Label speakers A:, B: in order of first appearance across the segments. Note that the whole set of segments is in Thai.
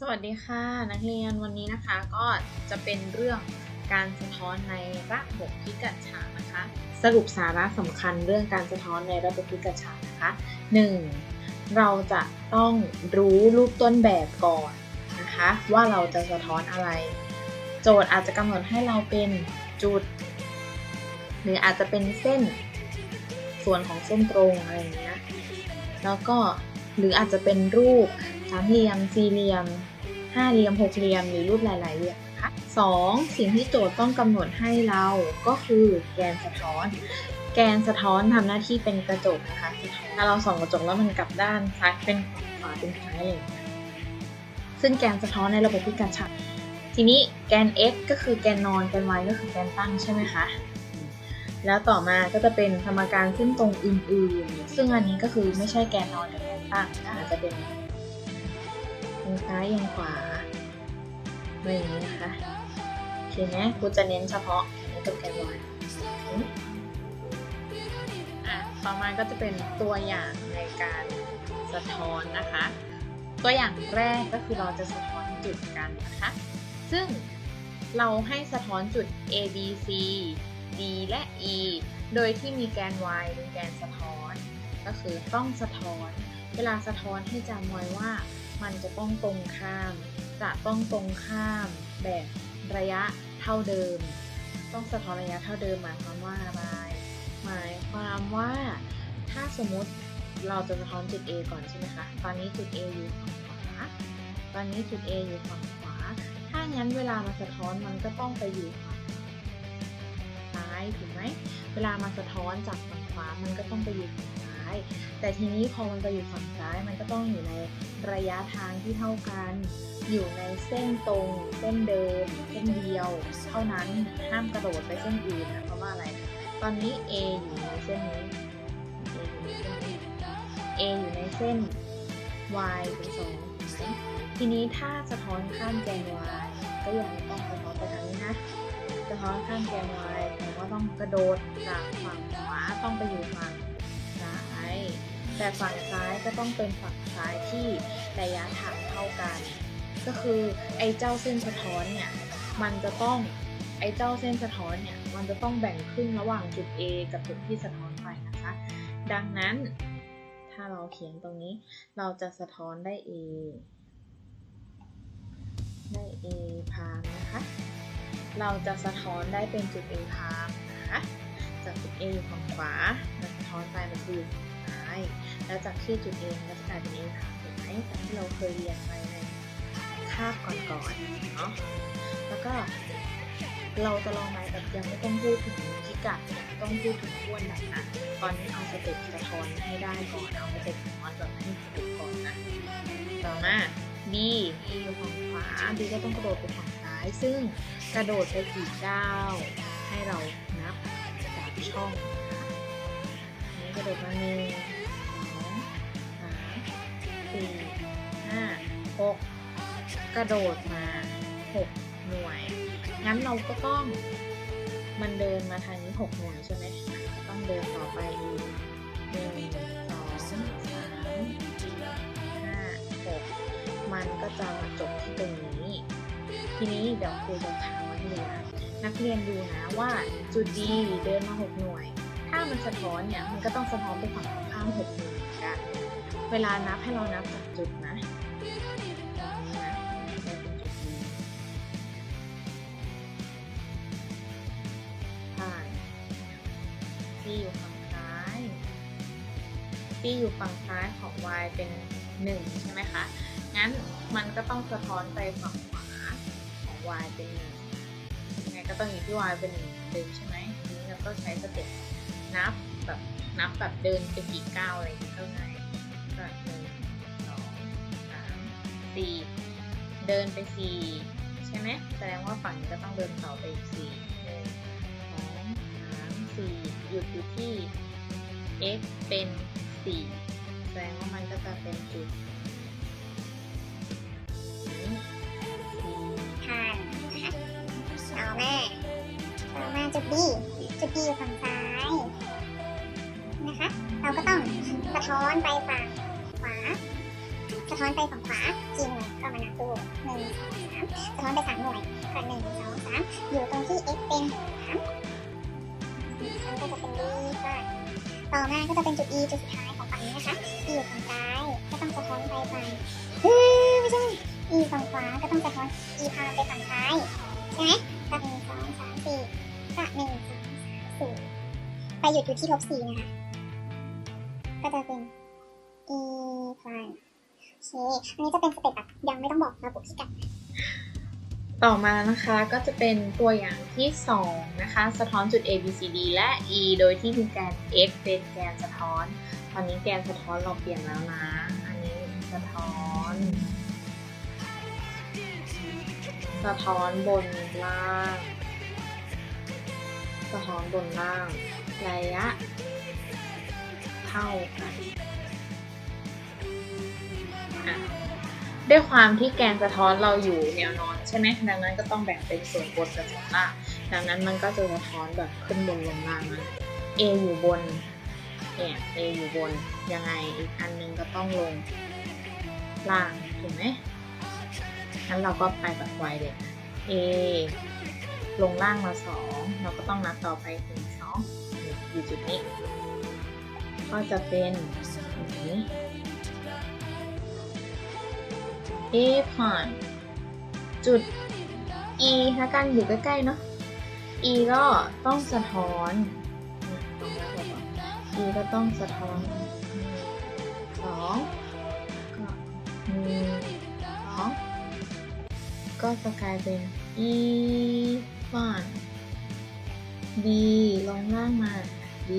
A: สวัสดีค่ะ นักเรียนวันนี้นะคะก็จะเป็นเรื่องการสะท้อนในระบบพิกัดฉากนะคะ สรุปสาระสำคัญเรื่องการสะท้อนในระบบพิกัดฉากนะคะ 1. เราจะต้องรู้รูปต้นแบบก่อนนะคะ ว่าเราจะสะท้อนอะไร โจทย์อาจจะกำหนดให้เราเป็นจุด หรืออาจจะเป็นเส้น ส่วนของเส้นตรงอะไรอย่างเงี้ยแล้วก็หรืออาจจะเป็นรูป สามเหลี่ยม สี่เหลี่ยม ห้าเหลี่ยมหกเหลี่ยม หรือรูปหลาย ๆ เหลี่ยมนะคะสองสิ่งที่โจทย์ต้องกำหนดให้เราก็คือแกนสะท้อน แกนสะท้อนทำหน้าที่เป็นกระจกนะคะถ้าเราส่องกระจกแล้วมันกลับด้านซ้ายเป็นขวาเป็นซ้ายอะไรอย่างเงี้ยซึ่งแกนสะท้อนในระบบพิกัดฉากทีนี้แกน x ก็คือแกนนอน แกน y ก็คือแกนตั้งใช่ไหมคะ แล้วต่อมาก็จะเป็นสมการเส้นตรงอื่นๆ ซึ่งอันนี้ก็คือไม่ใช่แกนนอนกับแกนตั้งอาจจะเป็น ยังซ้ายยังขวาอะไรอย่างนี้นะคะโอเคไหมครูจะเน้นเฉพาะอันนี้กับแกนวายอะต่อมาก็จะเป็นตัวอย่างในการสะท้อนนะคะ ตัวอย่างแรกก็คือเราจะสะท้อนจุดกันนะคะ ซึ่งเราให้สะท้อนจุด A B C D และ E โดยที่มีแกน y เป็นแกนสะท้อน ก็คือต้องสะท้อน เวลาสะท้อนให้จำไว้ว่า มันจะต้องตรงข้าม จะต้องตรงข้ามแบบระยะเท่าเดิม ต้องสะท้อนระยะเท่าเดิมหมายความว่าอะไร หมายความว่าถ้าสมมติเราจะสะท้อนจุด A ก่อนใช่ไหมคะ ตอนนี้จุด A อยู่ฝั่งขวา ตอนนี้จุด A อยู่ฝั่งขวา ถ้างั้นเวลามาสะท้อนมันก็ต้องไปอยู่ฝั่งซ้ายถูกไหม เวลามาสะท้อนจากฝั่งขวามันก็ต้องไปอยู่ฝั่งซ้าย แต่ทีนี้พอมันไปอยู่ฝั่งซ้ายมันก็ต้องอยู่ในระยะทางที่เท่ากัน อยู่ในเส้นตรง เส้นเดิมเส้นเดียว เท่านั้นห้ามกระโดดไปเส้นอื่นนะเพราะว่าอะไร ตอนนี้ A อยู่ในเส้นนี้ A อยู่ในเส้นนี้ A อยู่ในเส้น Y เป็นสองทีนี้ถ้าสะท้อนข้ามแกน Y ก็ยังต้องสะท้อนไปทางนี้นะสะท้อนข้ามแกน Y แปลว่าต้องกระโดดจากฝั่งขวาต้องไปอยู่ฝั่ง แต่ฝั่งซ้ายก็ต้องเป็นฝั่งซ้ายที่ระยะทางเท่ากัน ก็คือไอ้เจ้าเส้นสะท้อนเนี่ยมันจะต้องไอ้เจ้าเส้นสะท้อนเนี่ยมันจะต้องแบ่งครึ่งระหว่างจุด A กับจุดที่สะท้อนไปนะคะ ดังนั้นถ้าเราเขียนตรงนี้เราจะสะท้อนได้ A ได้ A พามนะคะ เราจะสะท้อนได้เป็นจุด A พามนะคะ จากจุด A อยู่ฝั่งขวามันสะท้อนไปมันคือ แล้วจากที่จุด A มันก็จะกลายเป็น A พามถูกไหมจากที่เราเคยเรียนไปในคาบก่อนๆเนาะแล้วก็เราจะลองไหมแบบยังไม่ต้องพูดถึงพิกัดต้องพูดถึงอ้วนแบบนะตอนนี้เอาสเต็ปสะท้อนให้ได้ก่อนเอาสเต็ปสะท้อนแบบให้ถูกก่อนนะต่อมา B B อยู่ฝั่งขวา B ก็ต้องกระโดดไปฝั่งซ้าย ซึ่งกระโดดไปกี่ก้าวให้เรานับจากช่องนี้กระโดดมาหนึ่ง สี่ห้าหกกระโดดมาหกหน่วย งั้นเราก็ต้องมันเดินมาทางนี้หกหน่วยใช่ไหมต้องเดินต่อไปอีกหนึ่งสองสามห้าหกมันก็จะมาจบที่ตรงนี้ ทีนี้เดี๋ยวครูจะถามนักเรียนนักเรียนดูนะว่าจุดดีเดินมาหกหน่วย ถ้ามันสะท้อนเนี่ยมันก็ต้องสะท้อนไปฝั่งตรงข้ามหกหน่วยเหมือนกัน เวลานับให้เรานับจากจุดนะนะเป็นจุดดีผ่านที่อยู่ฝั่งซ้าย ที่อยู่ฝั่งซ้ายของ y เป็นหนึ่งใช่ไหมคะ งั้นมันก็ต้องสะท้อนไปฝั่งขวาของ y เป็นหนึ่งยังไงก็ต้องอยู่ที่ y เป็นหนึ่งเดิมใช่ไหมทีนี้เราก็ใช้สเต็ปนับแบบนับแบบเดินไปกี่ก้าวอะไรอย่างเงี้ยเท่าไหร่ หนึ่งสองสามสี่เดินไปสี่ใช่ไหมแสดงว่าฝั่งนี้ก็ต้องเดินต่อไปอีกสี่หนึ่งสองสามสี่หยุดอยู่ที่ x เป็นสี่แสดงว่ามันก็จะเป็นจุดสี่
B: ผ่านนะคะต่อมาต่อมาจุด B จุด B อยู่ฝั่งซ้ายนะคะ เราก็ต้องสะท้อนไปฝั่งะท้อนไปฝั่งขวากี่หน่วยก็มานับดูหนึ่งสองสามสะท้อนไปสามหน่วยก็หนึ่งสองสามอยู่ตรงที่ x เป็นสามมันก็จะเป็น d ค่ต่อมาก็จะเป็นจุด e จุดสุดท้ายของฝั่งนี้นะคะ e อยู่ฝั่งซ้ายก็ต้องสะท้อนไปฝั่งเฮ้ยไม่ใช่ e ฝั่งขวาก็ต้องสะท้อน e พาไปฝั่งซ้ายใช่ไหมก็หนึ่งสองสามสี่ก็หนึ่งสองสามสี่ไปหยุดอยู่ที่ลบสี่นะคะก็จะเป็น e พาย เค อันนี้จะเป็นสเต็ปแบบยังไม่ต้องบอกระบุพิกัด
A: ต่อมานะคะก็จะเป็นตัวอย่างที่สองนะคะ สะท้อนจุด A B C D และ E โดยที่มีแกน x เป็นแกนสะท้อน ตอนนี้แกนสะท้อนเราเปลี่ยนแล้วนะ อันนี้สะท้อน สะท้อนบนล่าง สะท้อนบนล่าง ระยะ เท่ากัน ด้วยความที่แกนสะท้อนเราอยู่แนวนอนใช่ไหมดังนั้นก็ต้องแบ่งเป็นส่วนบนกับส่วนล่าง ดังนั้นมันก็จะสะท้อนแบบขึ้นบนลงล่างนะ A อยู่บนเนี่ย A อยู่บน ยังไงอีกอันหนึงก็ต้องลงล่างถูกไหมงั้นเราก็ไปแบบไวเลยนะ A ลงล่างมาสองเราก็ต้องนับต่อไปถึงสองอยู่จุดนี้ ก็จะเป็นอย่างนี้ A prime จุด E ถ้ากันอยู่ใกล้ๆเนาะ E ก็ต้องสะท้อน E ก็ต้องสะท้อนสองก็หนึ่งสองก็จะกลายเป็น E prime B ลงล่างมา B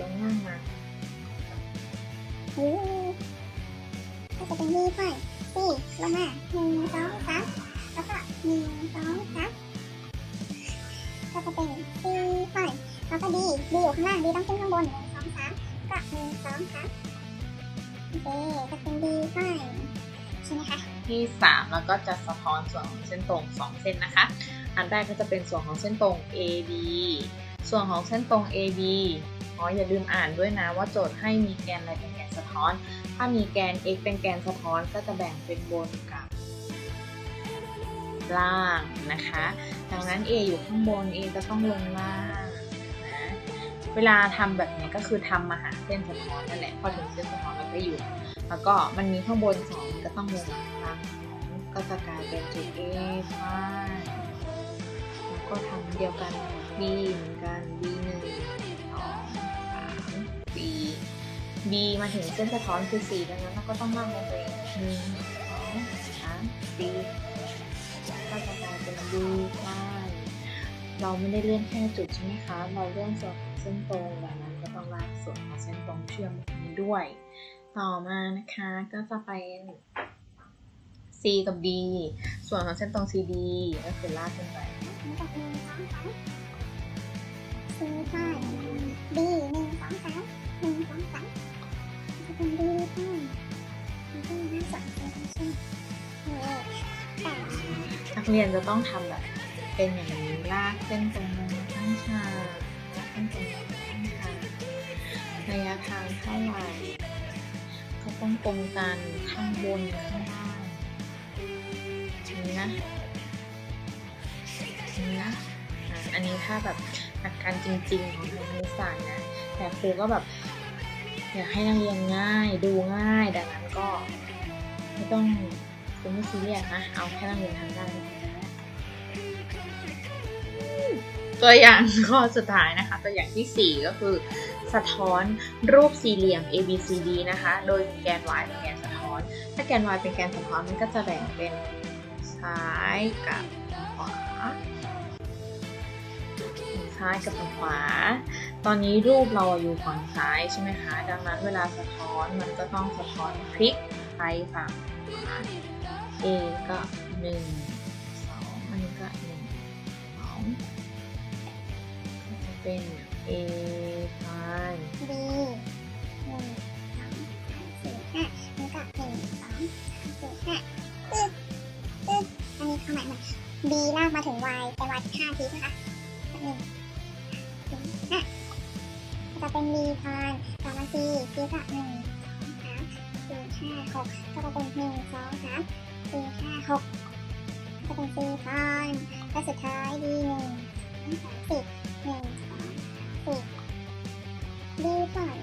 A: ลงล่างมาโอื
B: มก็จะเป็น d พาย สี่ลงมาหนึ่งสองสามแล้วก็หนึ่งสองสามก็จะเป็น c พายแล้วก็ d d อยู่ข้างล่าง d ต้องขึ้นข้างบนหนึ่งสองสามก็หนึ่งสองสามโอเคก็เป็น d พายใช่ไหมคะ
A: ที่3แล้วก็จะสะท้อนส่วนของเส้นตรง 2 เส้นนะคะ อันแรกก็จะเป็นส่วนของเส้นตรง AB ส่วนของเส้นตรง AB อ๋ออย่าลืมอ่านด้วยนะว่าโจทย์ให้มีแกนอะไรเป็นแกนสะท้อน ถ้ามีแกน x เป็นแกนสะท้อนก็จะแบ่งเป็นบนกับล่างนะคะ ดังนั้น A อยู่ข้างบน A ก็ต้องลงล่างนะเวลาทำแบบนี้ก็คือทำมาหาเส้นสะท้อนนั่นแหละพอถึงเส้นสะท้อนเราก็หยุดแล้วก็มันมีข้างบนสองก็ต้องลงล่างสองก็จะกลายเป็นจุด A ใช่แล้วก็ทำเดียวกัน B เหมือนกัน B หนึ่ง B มาถึงเส้นสะท้อนคือ 4 ดังนั้นเราก็ต้องลากลงไปหนึ่งสองสามสี่ก็จะกลายเป็น B ใช่เราไม่ได้เลื่อนแค่จุดใช่ไหมคะ เราเลื่อนส่วนของเส้นตรงดังนั้นก็ต้องลากส่วนของเส้นตรงเชื่อมตรงนี้ด้วย ต่อมานะคะก็จะเป็น C กับ D ส่วนของเส้นตรง CD ก็คือลากขึ้นไป
B: แล้วก็หนึ่งสองสามหนึ่งสองสาม หนึ่งสองสามก็จะเป็น d พายแล้วก็ห้าสองสี่ห้าสี่แต่
A: นักเรียนจะต้องทำแบบ เป็นอย่างนี้ลากเส้นตรงมาข้งฉากลากเส้นตรงมาข้งฉากระยะทางเท่าไหร่ก็ต้องตรงกันข้างบนข้างล่างนี่นะนี่นะอะอันนี้ถ้าแบบหลักการจริงๆของทางคณิตศาสตร์นะแต่ครูก็แบบ อยากให้นักเรียนง่ายดูง่ายดังนั้นก็ ไม่ต้องคุณไม่ซีเรียสนะ เอาแค่นักเรียนทำได้ ตัวอย่างข้อสุดท้ายนะคะ ตัวอย่างที่ 4 ก็คือสะท้อนรูปสี่เหลี่ยม A B C D นะคะ โดยแกน y เป็นแกนสะท้อน ถ้าแกน y เป็นแกนสะท้อนมันก็จะแบ่งเป็นซ้ายกับขวาซ้ายกับขวา ตอนนี้รูปเราอยู่ฝั่งซ้ายใช่ไหมคะ ดังนั้นเวลาสะท้อนมันก็ต้องสะท้อนพลิกไปฝั่งขวา A ก็หนึ่งสองอันนี้ก็หนึ่งสองก็จะเป็น A พาย
B: B หนึ่งสองสามสี่ห้าแล้วก็หนึ่งสองสามสี่ห้าอึ๊บอึ๊บอันนี้เข้าหมายเหมือน B ลากมาถึง Y แต่ Y ห้าทีนะคะ ก็จะเป็น B พานต่อมา C C ก็หนึ่งสองสามสี่ห้าหกก็จะเป็นหนึ่งสองสามสี่ห้าหกก็จะเป็นสี่พอนและสุดท้ายดีหนึ่งสามสี่หนึ่งสองสี่ดีพอน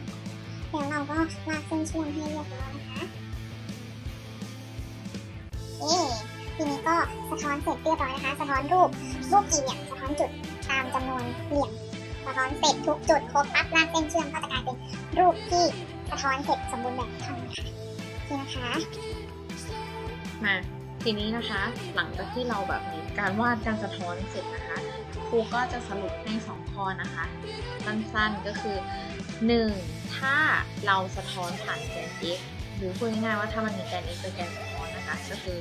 B: เดี๋ยวเราก็ลากเส้นเชื่อมให้เรียบร้อยนะคะเอ๊ทีนี้ก็สะท้อนเสร็จเรียบร้อยนะคะ สะท้อนรูปรูปกี่เหลี่ยมสะท้อนจุดตามจำนวนเหลี่ยม สะท้อนเสร็จทุกจุดครบปั๊บลากเส้นเชื่อมก็จะกลายเป็นรูปที่สะท้อนเสร็จสมบูรณ์แบบเท่านั้นค่ะนี่นะคะ
A: มาทีนี้นะคะ หลังจากที่เราแบบมีการวาดการสะท้อนเสร็จนะคะครูก็จะสรุปให้สองข้อนะคะสั้นๆก็คือ 1. ถ้าเราสะท้อนผ่านแกน x หรือพูดง่ายๆว่าถ้ามันมีแกน x เป็นแกนสะท้อนนะคะ ก็คือ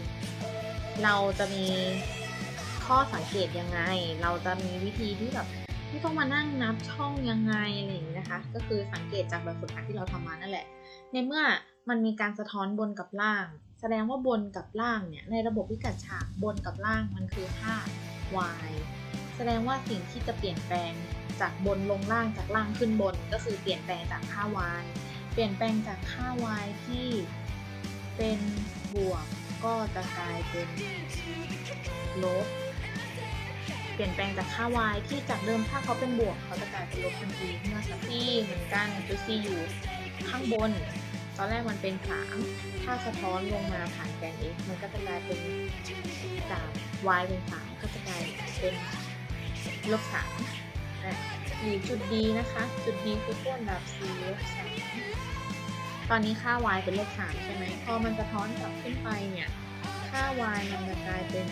A: เราจะมีข้อสังเกตยังไง เราจะมีวิธีที่แบบ ไม่ต้องมานั่งนับช่องยังไงอะไรอย่างนี้นะคะ ก็คือสังเกตจากแบบฝึกหัดที่เราทำมานั่นแหละ ในเมื่อมันมีการสะท้อนบนกับล่าง แสดงว่าบนกับล่างเนี่ยในระบบพิกัดฉากบนกับล่างมันคือค่า y แสดงว่าสิ่งที่จะเปลี่ยนแปลงจากบนลงล่างจากล่างขึ้นบน ก็คือเปลี่ยนแปลงจากค่า y เปลี่ยนแปลงจากค่า y ที่เป็นบวกก็จะกลายเป็นลบ ลี่ยนแปลงจากค่า y ที่จากเดิมถ้าเขาเป็นบวก เขาจะกลายเป็นลบทันทีเมื่อ c เหมือนกันจุด c อยู่ข้างบน ตอนแรกมันเป็น 3 ถ้าสะท้อนลงมาผ่านแกน x มันก็จะกลายเป็นจาก y เป็น 3 ก็จะกลายเป็นลบ3นะหรือจุด d นะคะ จุด d คือขั้วอันดับ c ลบ3ตอนนี้ค่า y เป็นลบ3ใช่ไหมพอมันสะท้อนกลับขึ้นไปเนี่ย ค่า y มันจะกลายเป็น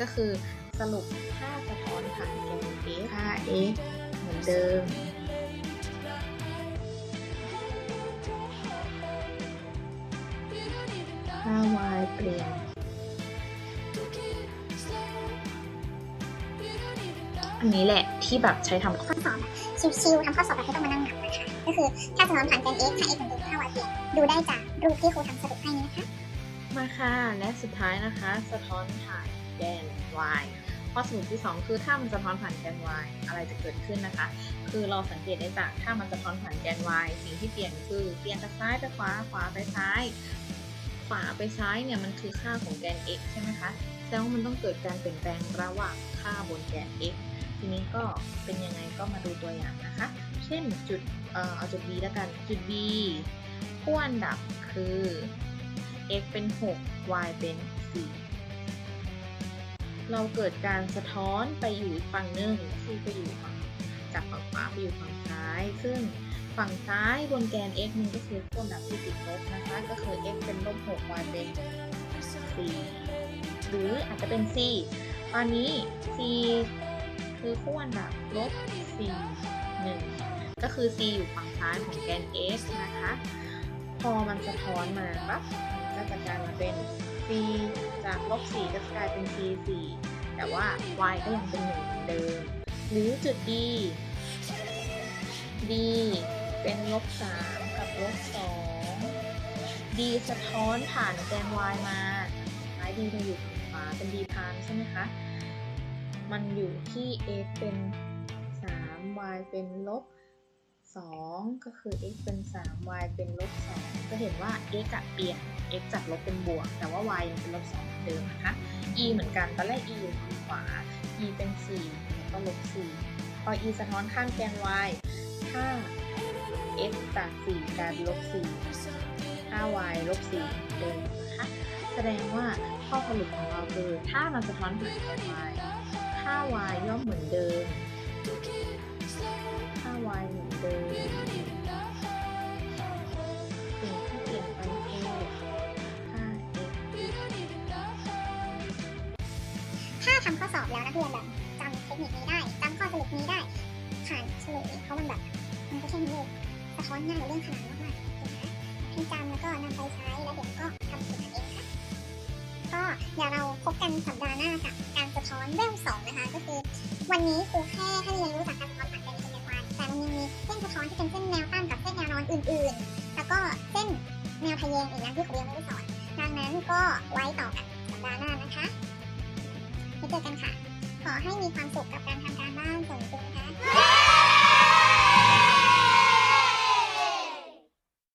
A: ก็คือสรุปค่าสะท้อนผ่านแกน x ค่า x เหมือนเดิม ค่า y เปลี่ยน อันนี้แหละที่แบบใช้ทำ
B: ข้อสอบแบบชิวๆทำข้อสอบแบบไม่ต้องมานั่งนับนะคะก็คือถ้าสะท้อนผ่านแกน x ค่า x เหมือนเดิมค่า y เปลี่ยน ดูได้จากรูปที่ครูทำสรุปให้นี้นะคะ
A: มาค่ะ และสุดท้ายนะคะ สะท้อนผ่านแกน y ข้อสรุปที่ 2 คือถ้ามันสะท้อนผ่านแกน y อะไรจะเกิดขึ้นนะคะ คือเราสังเกตได้จากถ้ามันสะท้อนผ่านแกน y สิ่งที่เปลี่ยนคือเปลี่ยนจากซ้ายไปขวาขวาไปซ้ายขวาไปซ้ายเนี่ยมันคือค่าของแกน x ใช่ไหมคะแสดงว่ามันต้องเกิดการเปลี่ยนแปลงระหว่างค่าบนแกน x ทีนี้ก็เป็นยังไงก็มาดูตัวอย่างนะคะ เช่นจุด เอ่อ เอาจุด b แล้วกัน จุด b ขั้วอันดับคือ x เป็น 6 y เป็น 4 เราเกิดการสะท้อนไปอยู่ฝั่งหนึ่งคือไปอยู่ฝั่งจากฝั่งขวาไปอยู่ฝั่งซ้าย ซึ่งฝั่งซ้ายบนแกน x มันก็คือขั้นดับที่ติดลบนะคะ ก็คือ x เป็นลบ6 y เป็น 4 หรืออาจจะเป็น c ตอนนี้ c คือขั้วอันดับลบ 4 1 ก็คือ c อยู่ฝั่งซ้ายของแกน x นะคะ พอมันสะท้อนมาปั๊บ มันก็จะกลายมาเป็น c จากลบ4ก็จะกลายเป็น c 4แต่ว่า y ก็ยังเป็น1เหมือนเดิม หรือจุด d d เป็นลบ3กับลบ2 d สะท้อนผ่านแกน y มาท้าย d มาอยู่ฝั่งขวาเป็น d พานใช่ไหมคะ มันอยู่ที่ x เป็น 3 y เป็นลบ2 ก็คือ x เป็น 3 y เป็นลบ2จะเห็นว่า x เปลี่ยน x จากลบเป็นบวก แต่ว่า y ยังเป็นลบ2เหมือนเดิมนะคะ e เหมือนกันตอนแรก e อยู่ฝั่งขวา e เป็น4แล้วก็ลบ4พอ e สะท้อนข้างแกน y ถ้า x จาก4กลายเป็นลบ4ถ้า y ลบ4เดิมนะคะ แสดงว่าข้อสรุปของเราคือถ้ามันสะท้อนผ่านแกน y ค่า y ย่อมเหมือนเดิมค่า y เหมือนเดิม
B: ทำข้อสอบแล้วนักเรียนแบบจำเทคนิคนี้ได้จำข้อสรุปนี้ได้ผ่านเฉลยเพราะมันแบบมันก็แค่นี้เลยสะท้อนง่ายเรื่องขนาดมากๆนะคะให้จำแล้วก็นำไปใช้แล้วเดี๋ยวก็ทำฝึกกันเองค่ะก็เดี๋ยวเราพบกันสัปดาห์หน้ากับการสะท้อนเรื่องสองนะคะ ก็คือวันนี้ครูแค่ให้เรียนรู้จากการสะท้อนผ่านแกนเป็นวายแต่มันยังมีเส้นสะท้อนที่เป็นเส้นแนวตั้งกับเส้นแนวนอนอื่นๆ แล้วก็เส้นแนวทะแยงอีกนะที่ครูยังไม่ได้สอนดังนั้นก็ไว้ต่อกันสัปดาห์หน้านะคะ ไว้เจอกันค่ะ ขอให้มีความสุขกับการทำการบ้านส่งคุณค่ะ